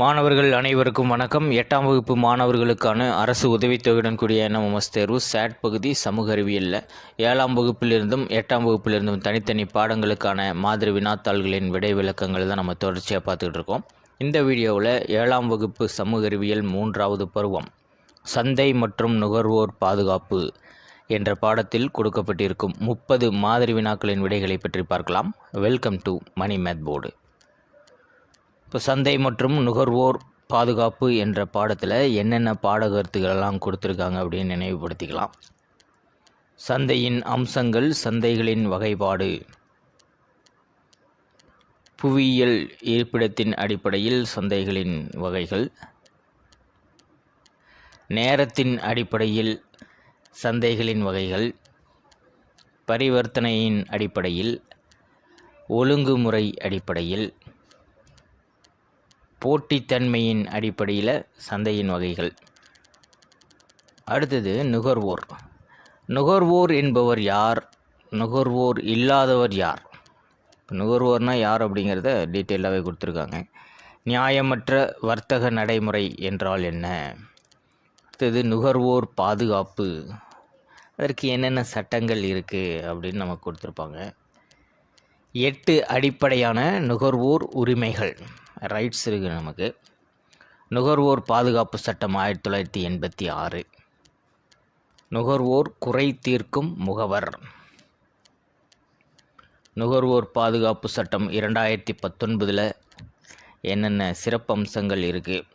மாணவர்கள் அனைவருக்கும் வணக்கம். எட்டாம் வகுப்பு மாணவர்களுக்கான அரசு உதவித்தொகையுடன் கூடிய என்எம்எஸ் தேர்வு சேட் பகுதி சமூக அறிவியலில். ஏழாம் வகுப்பிலிருந்தும் எட்டாம் வகுப்பிலிருந்தும் தனித்தனி பாடங்களுக்கான மாதிரி வினாத்தாள்களின் விடை விளக்கங்கள் தான் நம்ம தொடர்ச்சியாக பார்த்துக்கிட்டு இருக்கோம். இந்த வீடியோவில் ஏழாம் வகுப்பு சமூக அறிவியல் மூன்றாவது பருவம் சந்தை மற்றும் நுகர்வோர் பாதுகாப்பு என்ற பாடத்தில் கொடுக்கப்பட்டிருக்கும் முப்பது மாதிரி வினாக்களின் விடைகளை பற்றி பார்க்கலாம். Welcome to money math board. இப்போ சந்தை மற்றும் நுகர்வோர் பாதுகாப்பு என்ற பாடத்தில் என்னென்ன பாடகருத்துக்களெல்லாம் கொடுத்துருக்காங்க அப்படின்னு நினைவுபடுத்திக்கலாம். சந்தையின் அம்சங்கள் சந்தைகளின் வகைப்பாடு. புவியியல் இருப்பிடத்தின் அடிப்படையில் சந்தைகளின் வகைகள். நேரத்தின் அடிப்படையில் சந்தைகளின் வகைகள். பரிவர்த்தனையின் அடிப்படையில். ஒழுங்குமுறை அடிப்படையில். போட்டித்தன்மையின் அடிப்படையில் சந்தையின் வகைகள். அடுத்தது நுகர்வோர். நுகர்வோர் என்பவர் யார்? நுகர்வோர் இல்லாதவர் யார்? நுகர்வோர்னால் யார் அப்படிங்கிறத டீட்டெயிலாகவே கொடுத்துருக்காங்க. நியாயமற்ற வர்த்தக நடைமுறை என்றால் என்ன? அடுத்தது நுகர்வோர் பாதுகாப்பு. அதற்கு என்னென்ன சட்டங்கள் இருக்குது அப்படின்னு நமக்கு கொடுத்துருப்பாங்க. எட்டு அடிப்படையான நுகர்வோர் உரிமைகள். ரைட்ஸ் இருக்குது நமக்கு. நுகர்வோர் பாதுகாப்பு சட்டம் ஆயிரத்தி தொள்ளாயிரத்தி எண்பத்தி ஆறு. நுகர்வோர் குறை தீர்க்கும் முகவர். நுகர்வோர் பாதுகாப்பு சட்டம் இரண்டாயிரத்தி பத்தொன்பதில் என்னென்ன சிறப்பம்சங்கள் இருக்குது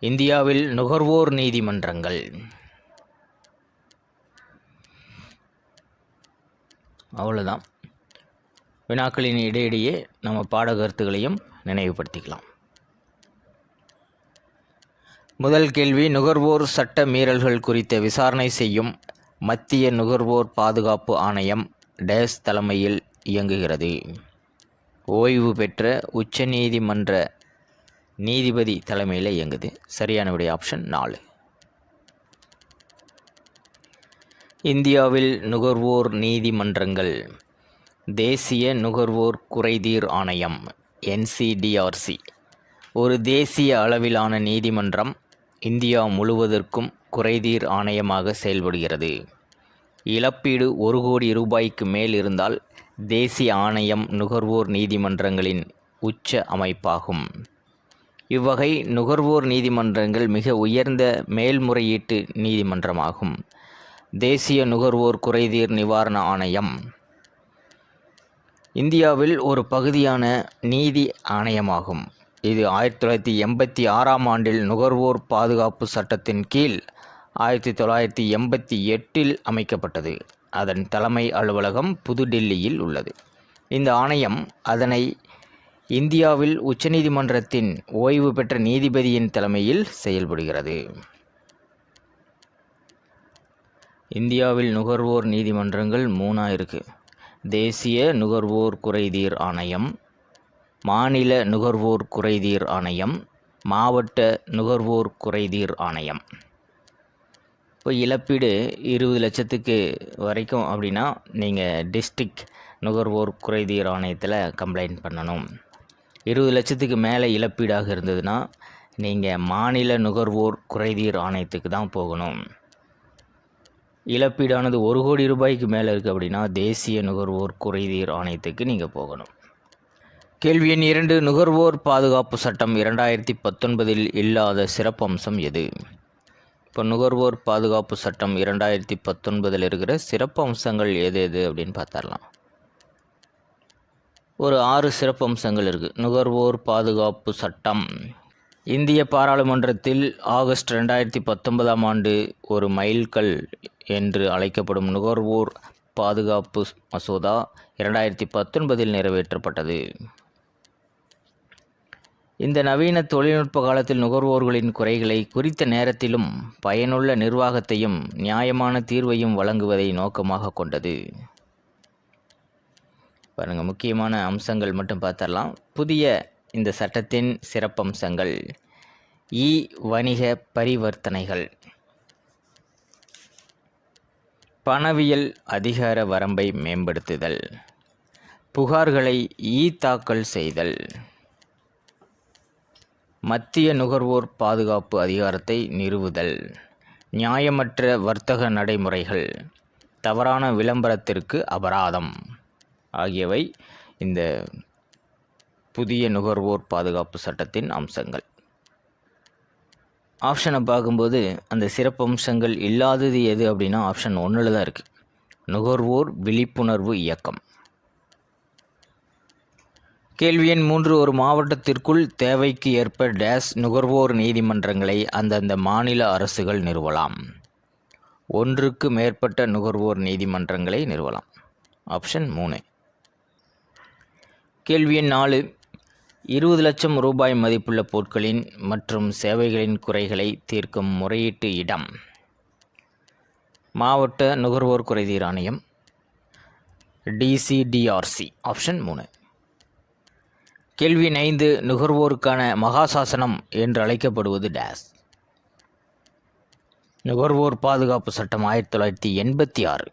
இந்தியாவில் நுகர்வோர் நீதிமன்றங்கள். அவ்வளோதான் வினாக்களின் இடையிடையே நம்ம பாடகருத்துகளையும் நினைவுபடுத்திக்கலாம். முதல் கேள்வி நுகர்வோர் சட்ட மீறல்கள் குறித்த விசாரணை செய்யும் மத்திய நுகர்வோர் பாதுகாப்பு ஆணையம் டேஸ் தலைமையில் இயங்குகிறது. ஓய்வு பெற்ற உச்சநீதிமன்ற நீதிபதி தலைமையில் இயங்குது. சரியான விடை ஆப்ஷன் நாலு. இந்தியாவில் நுகர்வோர் நீதிமன்றங்கள் தேசிய நுகர்வோர் குறைதீர் ஆணையம் என்சிடிஆர்சி. ஒரு தேசிய அளவிலான நீதிமன்றம் இந்தியா முழுவதற்கும் குறைதீர் ஆணையமாக செயல்படுகிறது. இழப்பீடு ஒரு கோடி ரூபாய்க்கு மேல் இருந்தால் தேசிய ஆணையம் நுகர்வோர் நீதிமன்றங்களின் உச்ச அமைப்பாகும். இவ்வகை நுகர்வோர் நீதிமன்றங்கள் மிக உயர்ந்த மேல்முறையீட்டு நீதிமன்றமாகும். தேசிய நுகர்வோர் குறைதீர் நிவாரண ஆணையம் இந்தியாவில் ஒரு பகுதியான நீதி ஆணையமாகும். இது ஆயிரத்தி தொள்ளாயிரத்தி எண்பத்தி ஆறாம் ஆண்டில் நுகர்வோர் பாதுகாப்பு சட்டத்தின் கீழ் ஆயிரத்தி தொள்ளாயிரத்தி எண்பத்தி எட்டில் அமைக்கப்பட்டது. அதன் தலைமை அலுவலகம் புதுடில்லியில் உள்ளது. இந்த ஆணையம் அதனை இந்தியாவில் உச்சநீதிமன்றத்தின் ஓய்வு பெற்ற நீதிபதியின் தலைமையில் செயல்படுகிறது. இந்தியாவில் நுகர்வோர் நீதிமன்றங்கள் மூணாக இருக்குது தேசிய நுகர்வோர் குறைதீர் ஆணையம் மாநில நுகர்வோர் குறைதீர் ஆணையம் மாவட்ட நுகர்வோர் குறைதீர் ஆணையம். இப்போ இழப்பீடு இருபது லட்சத்துக்கு வரைக்கும் அப்படின்னா நீங்கள் டிஸ்ட்ரிக் நுகர்வோர் குறைதீர் ஆணையத்தில் கம்ப்ளைண்ட் பண்ணணும். இருபது லட்சத்துக்கு மேலே இழப்பீடாக இருந்ததுன்னா நீங்கள் மாநில நுகர்வோர் குறைதீர் ஆணையத்துக்கு தான் போகணும். இழப்பீடானது ஒரு கோடி ரூபாய்க்கு மேலே இருக்குது அப்படின்னா தேசிய நுகர்வோர் குறைதீர் ஆணையத்துக்கு நீங்கள் போகணும். கேள்வி எண் இரண்டு நுகர்வோர் பாதுகாப்பு சட்டம் இரண்டாயிரத்தி பத்தொன்பதில் இல்லாத சிறப்பம்சம் எது? இப்போ நுகர்வோர் பாதுகாப்பு சட்டம் இரண்டாயிரத்தி பத்தொன்பதில் இருக்கிற சிறப்பு அம்சங்கள் எது எது அப்படின்னு பார்த்தரலாம் ஒரு ஆறு சிறப்பு அம்சங்கள் இருக்குது நுகர்வோர் பாதுகாப்பு சட்டம். இந்திய பாராளுமன்றத்தில் ஆகஸ்ட் ரெண்டாயிரத்தி பத்தொன்பதாம் ஆண்டு ஒரு மைல்கல் என்று அழைக்கப்படும் நுகர்வோர் பாதுகாப்பு மசோதா இரண்டாயிரத்தி பத்தொன்பதில் நிறைவேற்றப்பட்டது. இந்த நவீன தொழில்நுட்ப காலத்தில் நுகர்வோர்களின் குறைகளை குறித்த நேரத்திலும் பயனுள்ள நிர்வாகத்தையும் நியாயமான தீர்வையும் வழங்குவதை நோக்கமாக கொண்டது. பாருங்கள் முக்கியமான அம்சங்கள் மட்டும் பார்த்தரலாம் புதிய இந்த சட்டத்தின் சிறப்பம்சங்கள். இ வணிக பரிவர்த்தனைகள். பணவியல் அதிகார வரம்பை மேம்படுத்துதல். புகார்களை ஈ தாக்கல் செய்தல். மத்திய நுகர்வோர் பாதுகாப்பு அதிகாரத்தை நிறுவுதல். நியாயமற்ற வர்த்தக நடைமுறைகள். தவறான விளம்பரத்திற்கு அபராதம் ஆகியவை இந்த புதிய நுகர்வோர் பாதுகாப்பு சட்டத்தின் அம்சங்கள். ஆப்ஷனை பார்க்கும்போது அந்த சிறப்பம்சங்கள் இல்லாதது எது அப்படின்னா ஆப்ஷன் ஒன்றில் தான் இருக்குது நுகர்வோர் விழிப்புணர்வு இயக்கம். கேள்வி எண் மூன்று ஒரு மாவட்டத்திற்குள் தேவைக்கு ஏற்ப டேஸ் நுகர்வோர் நீதிமன்றங்களை அந்தந்த மாநில அரசுகள் நிறுவலாம். ஒன்றுக்கு மேற்பட்ட நுகர்வோர் நீதிமன்றங்களை நிறுவலாம். ஆப்ஷன் மூணு. கேள்வி எண் நாலு இருபது லட்சம் ரூபாய் மதிப்புள்ள பொருட்களின் மற்றும் சேவைகளின் குறைகளை தீர்க்கும் முறையீட்டு இடம். மாவட்ட நுகர்வோர் குறைதீர் ஆணையம். டிசிடிஆர்சி ஆப்ஷன் மூணு. கேள்வி ஐந்து நுகர்வோருக்கான மகாசாசனம் என்று அழைக்கப்படுவது டேஸ் நுகர்வோர் பாதுகாப்பு சட்டம் ஆயிரத்தி தொள்ளாயிரத்தி எண்பத்தி ஆறு.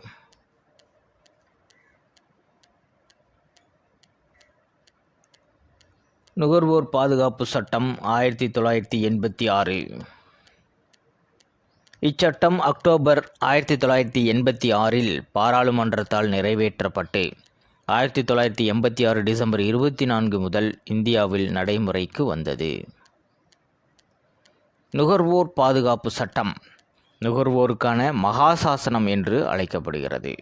நுகர்வோர் பாதுகாப்பு சட்டம் ஆயிரத்தி தொள்ளாயிரத்தி எண்பத்தி ஆறு. இச்சட்டம் அக்டோபர் ஆயிரத்தி தொள்ளாயிரத்தி எண்பத்தி ஆறில் பாராளுமன்றத்தால் நிறைவேற்றப்பட்டு ஆயிரத்தி தொள்ளாயிரத்தி எண்பத்தி ஆறு டிசம்பர் இருபத்தி நான்கு முதல் இந்தியாவில் நடைமுறைக்கு வந்தது. நுகர்வோர் பாதுகாப்பு சட்டம் நுகர்வோருக்கான மகாசாசனம் என்று அழைக்கப்படுகிறது.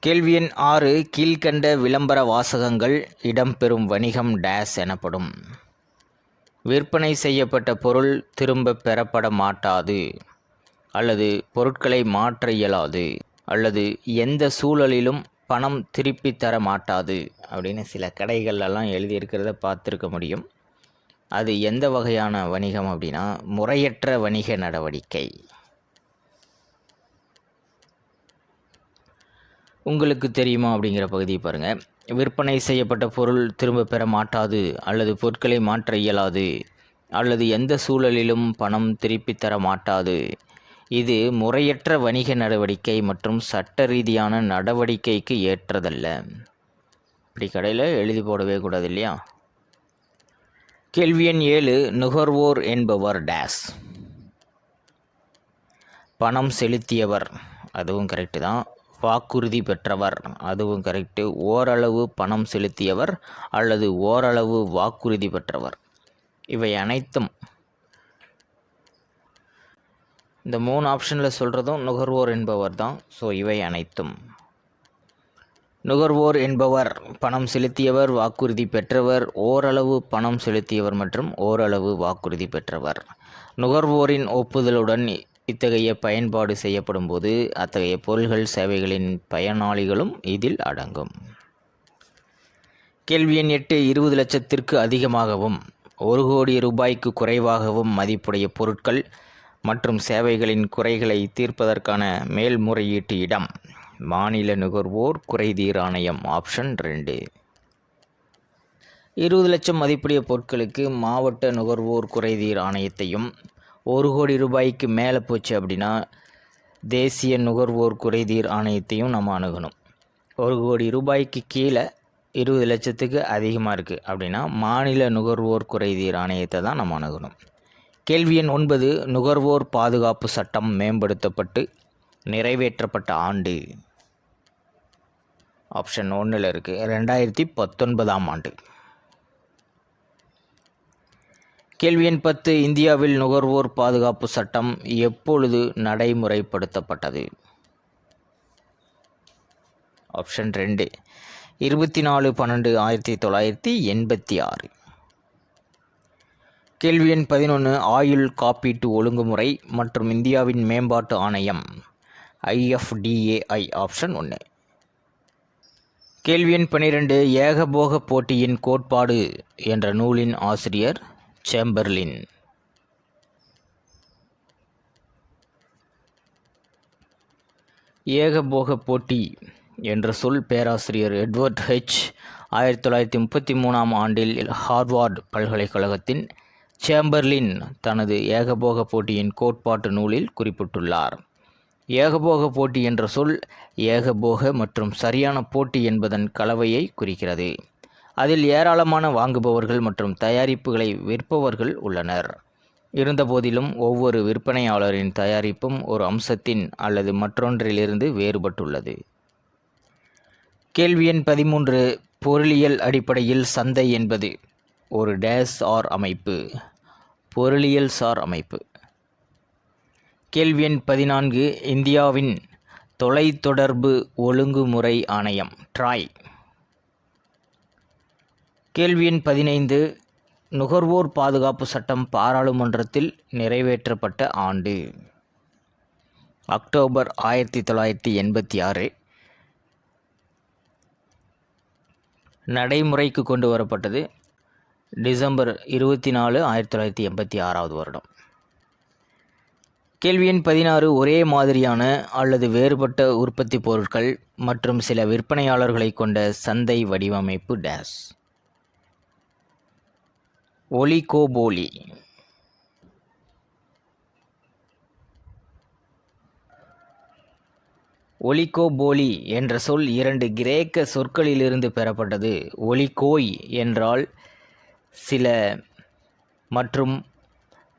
கேள்வி எண் ஆறு கீழ்கண்ட விளம்பர வாசகங்கள் இடம்பெறும் வணிகம் டேஸ் எனப்படும். விற்பனை செய்யப்பட்ட பொருள் திரும்ப பெறப்பட மாட்டாது அல்லது பொருட்களை மாற்ற இயலாது அல்லது எந்த சூழலிலும் பணம் திருப்பி தர மாட்டாது அப்படின்னு சில கடைகள்லாம் எழுதியிருக்கிறத பார்த்துருக்க முடியும். அது எந்த வகையான வணிகம் அப்படின்னா முறையற்ற வணிக நடவடிக்கை. உங்களுக்கு தெரியுமா அப்படிங்கிற பகுதியை பாருங்கள் விற்பனை செய்யப்பட்ட பொருள் திரும்ப பெற மாட்டாது அல்லது பொருட்களை மாற்ற இயலாது அல்லது எந்த சூழலிலும் பணம் திருப்பி தர மாட்டாது. இது முறையற்ற வணிக நடவடிக்கை மற்றும் சட்ட ரீதியான நடவடிக்கைக்கு ஏற்றதல்ல. இப்படி கடையில் எழுதி போடவே கூடாது இல்லையா கேள்வி எண் ஏழு நுகர்வோர் என்பவர் டேஸ். பணம் செலுத்தியவர். அதுவும் கரெக்டு தான். வாக்குறுதி பெற்றவர். அதுவும் கரெக்டு ஓரளவு பணம் செலுத்தியவர் அல்லது ஓரளவு வாக்குறுதி பெற்றவர். இவை அனைத்தும் இந்த மூணு ஆப்ஷனில் சொல்கிறதும் நுகர்வோர் என்பவர் தான். ஸோ இவை அனைத்தும். நுகர்வோர் என்பவர் பணம் செலுத்தியவர் வாக்குறுதி பெற்றவர் ஓரளவு பணம் செலுத்தியவர் மற்றும் ஓரளவு வாக்குறுதி பெற்றவர். நுகர்வோரின் ஒப்புதலுடன் இத்தகைய பயன்பாடு செய்யப்படும் போது அத்தகைய பொருள்கள் சேவைகளின் பயனாளிகளும் இதில் அடங்கும். கேள்வி எண் எட்டு இருபது லட்சத்திற்கு அதிகமாகவும் ஒரு கோடி ரூபாய்க்கு குறைவாகவும் மதிப்புடைய பொருட்கள் மற்றும் சேவைகளின் குறைகளை தீர்ப்பதற்கான மேல்முறையீட்டு இடம் மாநில நுகர்வோர் குறைதீர் ஆணையம் ஆப்ஷன் ரெண்டு. இருபது லட்சம் மதிப்புடைய பொருட்களுக்கு மாவட்ட நுகர்வோர் குறைதீர் ஆணையத்தையும் ஒரு கோடி ரூபாய்க்கு மேலே போச்சு அப்படின்னா தேசிய நுகர்வோர் குறைதீர் ஆணையத்தையும் நம்ம அணுகணும். ஒரு கோடி ரூபாய்க்கு கீழே இருபது லட்சத்துக்கு அதிகமாக இருக்குது அப்படின்னா மாநில நுகர்வோர் குறைதீர் ஆணையத்தை தான் நம்ம அணுகணும். கேள்வி எண் ஒன்பது நுகர்வோர் பாதுகாப்பு சட்டம் மேம்படுத்தப்பட்டு நிறைவேற்றப்பட்ட ஆண்டு. ஆப்ஷன் ஒன்றில் இருக்குது ரெண்டாயிரத்தி பத்தொன்பதாம் ஆண்டு. கேள்வி எண் பத்து இந்தியாவில் நுகர்வோர் பாதுகாப்பு சட்டம் எப்பொழுது நடைமுறைப்படுத்தப்பட்டது? ஆப்ஷன் ரெண்டு இருபத்தி நாலு பன்னெண்டு ஆயிரத்தி தொள்ளாயிரத்தி எண்பத்தி ஆறு. கேள்வி எண் பதினொன்று ஆயுள் காப்பீட்டு ஒழுங்குமுறை மற்றும் இந்தியாவின் மேம்பாட்டு ஆணையம் ஐஎஃப்டிஏஐ ஆப்ஷன் ஒன்று கேள்வி எண் பன்னிரெண்டு ஏகபோக போட்டியின் கோட்பாடு என்ற நூலின் ஆசிரியர் சேம்பர்லின். ஏகபோக போட்டி என்ற சொல் பேராசிரியர் எட்வர்ட் ஹெச். ஆயிரத்தி தொள்ளாயிரத்தி முப்பத்தி மூணாம் ஆண்டில் ஹார்வார்டு பல்கலைக்கழகத்தின் சேம்பர்லின் தனது ஏகபோக போட்டியின் கோட்பாட்டு நூலில் குறிப்பிட்டுள்ளார். ஏகபோக போட்டி என்ற சொல் ஏகபோக மற்றும் சரியான போட்டி என்பதன் கலவையை குறிக்கிறது. அதில் ஏராளமான வாங்குபவர்கள் மற்றும் தயாரிப்புகளை விற்பவர்கள் உள்ளனர். இருந்தபோதிலும் ஒவ்வொரு விற்பனையாளரின் தயாரிப்பும் ஒரு அம்சத்தின் அல்லது மற்றொன்றிலிருந்து வேறுபட்டுள்ளது. கேள்வி எண் பதிமூன்று பொருளியல் அடிப்படையில் சந்தை என்பது ஒரு டேஸ் ஆர் அமைப்பு. பொருளியல் சார் அமைப்பு. கேள்வி எண் பதினான்கு இந்தியாவின் தொலைத்தொடர்பு ஒழுங்குமுறை ஆணையம் ட்ராய். கேள்வி எண் பதினைந்து நுகர்வோர் பாதுகாப்பு சட்டம் பாராளுமன்றத்தில் நிறைவேற்றப்பட்ட ஆண்டு. அக்டோபர் ஆயிரத்தி தொள்ளாயிரத்தி எண்பத்தி ஆறு. நடைமுறைக்கு கொண்டு வரப்பட்டது டிசம்பர் இருபத்தி நாலு ஆயிரத்தி தொள்ளாயிரத்தி எண்பத்தி ஆறாவது வருடம். கேள்வி எண் பதினாறு ஒரே மாதிரியான அல்லது வேறுபட்ட உற்பத்தி பொருட்கள் மற்றும் சில விற்பனையாளர்களை கொண்ட சந்தை வடிவமைப்பு டேஸ் ஒலிகோபோலி. ஒலிகோபோலி என்ற சொல் இரண்டு கிரேக்க சொற்களிலிருந்து பெறப்பட்டது. ஒலிகோய் என்றால் சில மற்றும்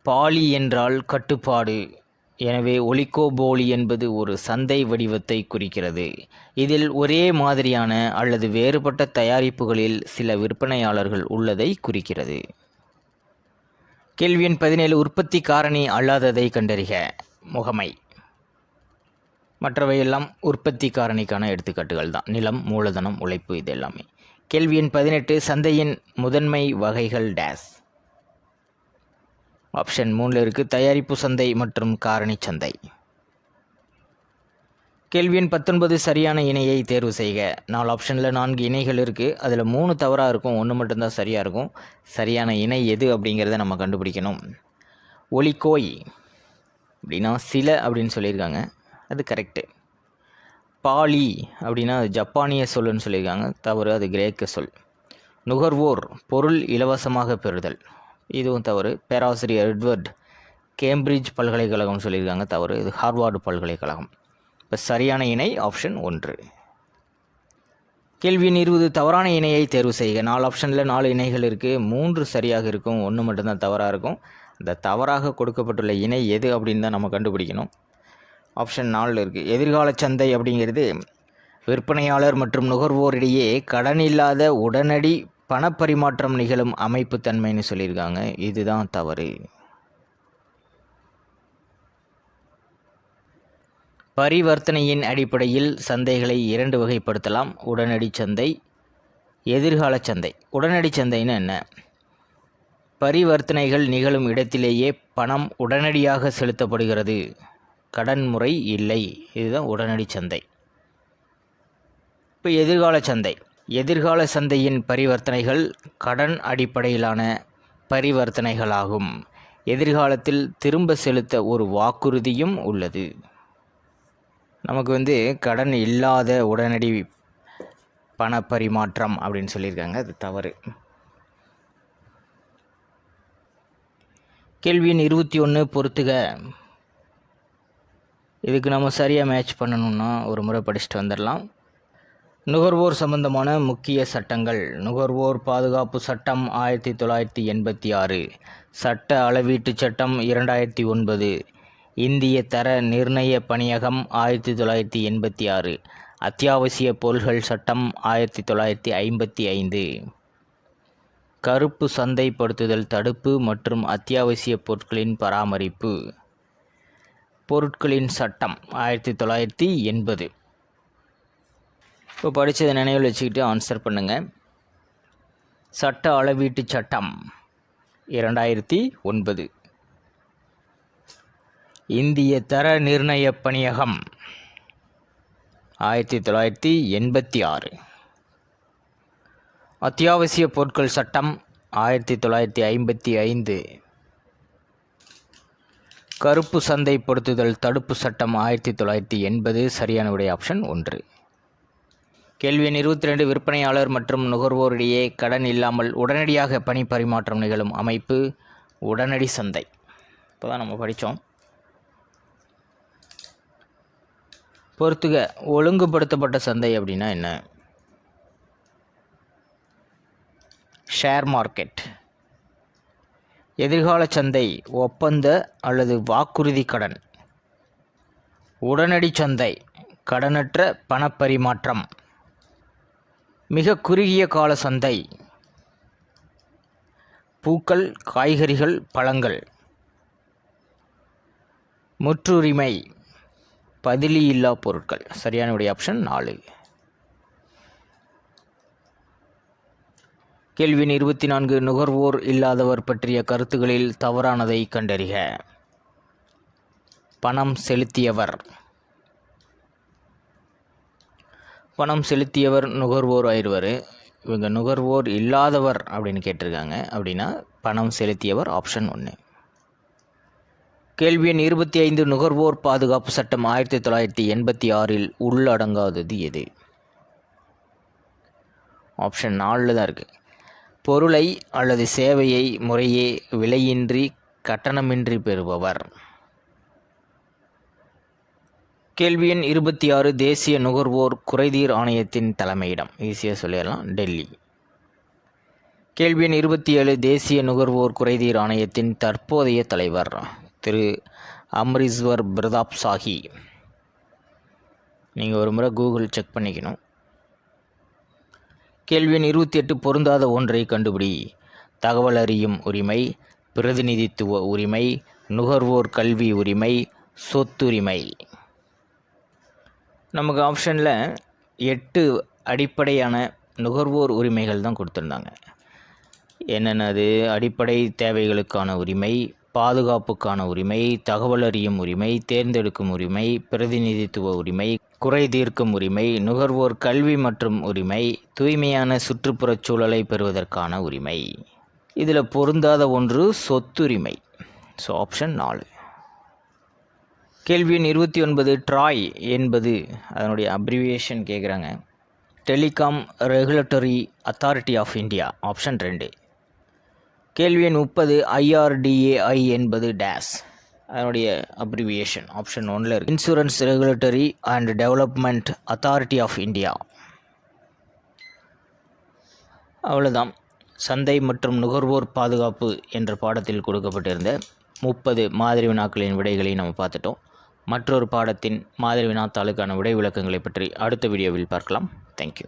பாலி என்றால் கட்டுப்பாடு. எனவே ஒலிகோபோலி என்பது ஒரு சந்தை வடிவத்தை குறிக்கிறது. இதில் ஒரே மாதிரியான அல்லது வேறுபட்ட தயாரிப்புகளில் சில விற்பனையாளர்கள் உள்ளதை குறிக்கிறது. கேள்வி எண் பதினேழு உற்பத்தி காரணி அல்லாததை கண்டறிக. முகமை. மற்றவையெல்லாம் உற்பத்தி காரணிக்கான எடுத்துக்காட்டுகள் தான். நிலம் மூலதனம் உழைப்பு இது எல்லாமே. கேள்வி எண் பதினெட்டு சந்தையின் முதன்மை வகைகள் டேஸ். ஆப்ஷன் மூணில் இருக்குது தயாரிப்பு சந்தை மற்றும் காரணி சந்தை. கேள்வி எண் பத்தொன்பது சரியான இணையை தேர்வு செய்க. நாலு ஆப்ஷனில் நான்கு இணைகள் இருக்குது அதில் மூணு தவறாக இருக்கும். ஒன்று மட்டும்தான் சரியாக இருக்கும். சரியான இணை எது அப்படிங்கிறத நம்ம கண்டுபிடிக்கணும். ஒலிக்கோய் அப்படின்னா சில அப்படின்னு சொல்லியிருக்காங்க. அது கரெக்டு பாலி அப்படின்னா அது ஜப்பானிய சொல்லுன்னு சொல்லியிருக்காங்க. தவறு அது கிரேக்க சொல். நுகர்வோர் பொருள் இலவசமாக பெறுதல். இதுவும் தவறு. பேராசிரியர் எட்வர்ட் கேம்பிரிட்ஜ் பல்கலைக்கழகம்னு சொல்லியிருக்காங்க. தவறு. இது ஹார்வார்டு பல்கலைக்கழகம். இப்போ சரியான இணை ஆப்ஷன் ஒன்று. கேள்வி இருபது தவறான இணையை தேர்வு செய்க. நாலு ஆப்ஷனில் நாலு இணைகள் இருக்குது மூன்று சரியாக இருக்கும். ஒன்று மட்டும்தான் தவறாக இருக்கும். அந்த தவறாக கொடுக்கப்பட்டுள்ள இணை எது அப்படின்னு தான் நம்ம கண்டுபிடிக்கணும். ஆப்ஷன் நாலில் இருக்குது எதிர்கால சந்தை அப்படிங்கிறது விற்பனையாளர் மற்றும் நுகர்வோரிடையே கடன் இல்லாத உடனடி பணப்பரிமாற்றம் நிகழும் அமைப்பு தன்மைன்னு சொல்லியிருக்காங்க. இதுதான் தவறு. பரிவர்த்தனையின் அடிப்படையில் சந்தைகளை இரண்டு வகைப்படுத்தலாம். உடனடி சந்தை எதிர்கால சந்தை. உடனடி சந்தைன்னு என்ன? பரிவர்த்தனைகள் நிகழும் இடத்திலேயே பணம் உடனடியாக செலுத்தப்படுகிறது. கடன் முறை இல்லை. இதுதான் உடனடி சந்தை. இப்போ எதிர்கால சந்தை. எதிர்கால சந்தையின் பரிவர்த்தனைகள் கடன் அடிப்படையிலான பரிவர்த்தனைகளாகும். எதிர்காலத்தில் திரும்ப செலுத்த ஒரு வாக்குறுதியும் உள்ளது. நமக்கு வந்து கடன் இல்லாத உடனடி பண பரிமாற்றம் அப்படின்னு சொல்லியிருக்காங்க. அது தவறு. கேள்வி எண் இருபத்தி ஒன்று பொறுத்துக. இதுக்கு நம்ம சரியாக மேட்ச் பண்ணணும்னா ஒரு முறை படிச்சுட்டு வந்துடலாம். நுகர்வோர் சம்பந்தமான முக்கிய சட்டங்கள். நுகர்வோர் பாதுகாப்பு சட்டம் ஆயிரத்தி தொள்ளாயிரத்தி எண்பத்தி ஆறு. சட்ட அளவீட்டு சட்டம் இரண்டாயிரத்தி ஒன்பது. இந்திய தர நிர்ணய பணியகம் ஆயிரத்தி தொள்ளாயிரத்தி எண்பத்தி ஆறு. அத்தியாவசிய பொருள்கள் சட்டம் ஆயிரத்தி தொள்ளாயிரத்தி ஐம்பத்தி ஐந்து. கருப்பு சந்தைப்படுத்துதல் தடுப்பு மற்றும் அத்தியாவசிய பொருட்களின் பராமரிப்பு. பொருட்களின் சட்டம் ஆயிரத்தி தொள்ளாயிரத்தி எண்பது. இப்போ படித்ததை நினைவில் வச்சுக்கிட்டு ஆன்சர் பண்ணுங்கள் சட்ட அளவீட்டு சட்டம் இரண்டாயிரத்தி ஒன்பது. இந்திய தர நிர்ணய பணியகம். ஆயிரத்தி தொள்ளாயிரத்தி எண்பத்தி ஆறு. அத்தியாவசிய பொருட்கள் சட்டம் ஆயிரத்தி தொள்ளாயிரத்தி ஐம்பத்தி ஐந்து. கருப்பு சந்தைப்படுத்துதல் தடுப்பு சட்டம் ஆயிரத்தி தொள்ளாயிரத்தி எண்பது. சரியான விடை ஆப்ஷன் ஒன்று. கேள்வி எண் இருபத்தி ரெண்டு விற்பனையாளர் மற்றும் நுகர்வோரிடையே கடன் இல்லாமல் உடனடியாக பணி பரிமாற்றம் நிகழும் அமைப்பு உடனடி சந்தை. இப்போ தான் நம்ம படித்தோம் பொறுத்துக ஒழுங்குபடுத்தப்பட்ட சந்தை அப்படின்னா என்ன? ஷேர் மார்க்கெட் எதிர்கால சந்தை ஒப்பந்த அல்லது வாக்குறுதி கடன். உடனடி சந்தை கடனற்ற பணப்பரிமாற்றம். மிக குறுகிய கால சந்தை. பூக்கள் காய்கறிகள் பழங்கள். முற்றுரிமை. பதிலி இல்லா பொருட்கள். சரியான உடைய ஆப்ஷன் நாலு. கேள்வி இருபத்தி நான்கு நுகர்வோர் இல்லாதவர் பற்றிய கருத்துகளில் தவறானதை கண்டறிக. பணம் செலுத்தியவர். பணம் செலுத்தியவர் நுகர்வோர் ஆயிடுவார் இவங்க நுகர்வோர் இல்லாதவர் அப்படின்னு கேட்டிருக்காங்க. அப்படின்னா பணம் செலுத்தியவர் ஆப்ஷன் ஒன்று கேள்வி எண் இருபத்தி ஐந்து நுகர்வோர் பாதுகாப்பு சட்டம் ஆயிரத்தி தொள்ளாயிரத்தி எண்பத்தி ஆறில் உள்ளடங்காதது எது? ஆப்ஷன் நாலில் தான் இருக்குது பொருளை அல்லது சேவையை முறையே விலையின்றி கட்டணமின்றி பெறுபவர். கேள்வி எண் இருபத்தி ஆறு தேசிய நுகர்வோர் குறைதீர் ஆணையத்தின் தலைமையிடம். ஈஸியாக சொல்லிடலாம். டெல்லி. கேள்வி எண் இருபத்தி ஏழு தேசிய நுகர்வோர் குறைதீர் ஆணையத்தின் தற்போதைய தலைவர். திரு அம்ரிஸ்வர் பிரதாப் சாஹி. நீங்கள் ஒரு முறை கூகுள் செக் பண்ணிக்கணும். கேள்வி எண் இருபத்தி எட்டு பொருந்தாத ஒன்றை கண்டுபிடி. தகவல் அறியும் உரிமை பிரதிநிதித்துவ உரிமை நுகர்வோர் கல்வி உரிமை சொத்துரிமை. நமக்கு ஆப்ஷனில் எட்டு அடிப்படையான நுகர்வோர் உரிமைகள் தான் கொடுத்துருந்தாங்க. என்னென்னது? அடிப்படை தேவைகளுக்கான உரிமை பாதுகாப்புக்கான உரிமை தகவல் அறியும் உரிமை தேர்ந்தெடுக்கும் உரிமை பிரதிநிதித்துவ உரிமை குறை தீர்க்கும் உரிமை நுகர்வோர் கல்வி மற்றும் உரிமை தூய்மையான சுற்றுப்புறச் சூழலை பெறுவதற்கான உரிமை. இதில் பொருந்தாத ஒன்று சொத்துரிமை. ஸோ ஆப்ஷன் நாலு. கேள்வி எண் இருபத்தி ஒன்பது ட்ராய் என்பது அதனுடைய அப்ரிவியேஷன் கேட்குறாங்க telecom regulatory authority of India option ரெண்டு. கேள்வி எண் முப்பது ஐஆர்டிஏஐ என்பது டேஸ் அதனுடைய அப்ரிவியேஷன் ஆப்ஷன் ஒன்றில் இருக்கு. Insurance regulatory and development authority of India அவ்வளோதான் சந்தை மற்றும் நுகர்வோர் பாதுகாப்பு என்ற பாடத்தில் கொடுக்கப்பட்டிருந்த முப்பது மாதிரி வினாக்களின் விடைகளை நம்ம பார்த்துட்டோம். மற்றொரு பாடத்தின் மாதிரி வினாத்தாளுக்கான விடை விளக்கங்களை பற்றி அடுத்த வீடியோவில் பார்க்கலாம். தேங்க்யூ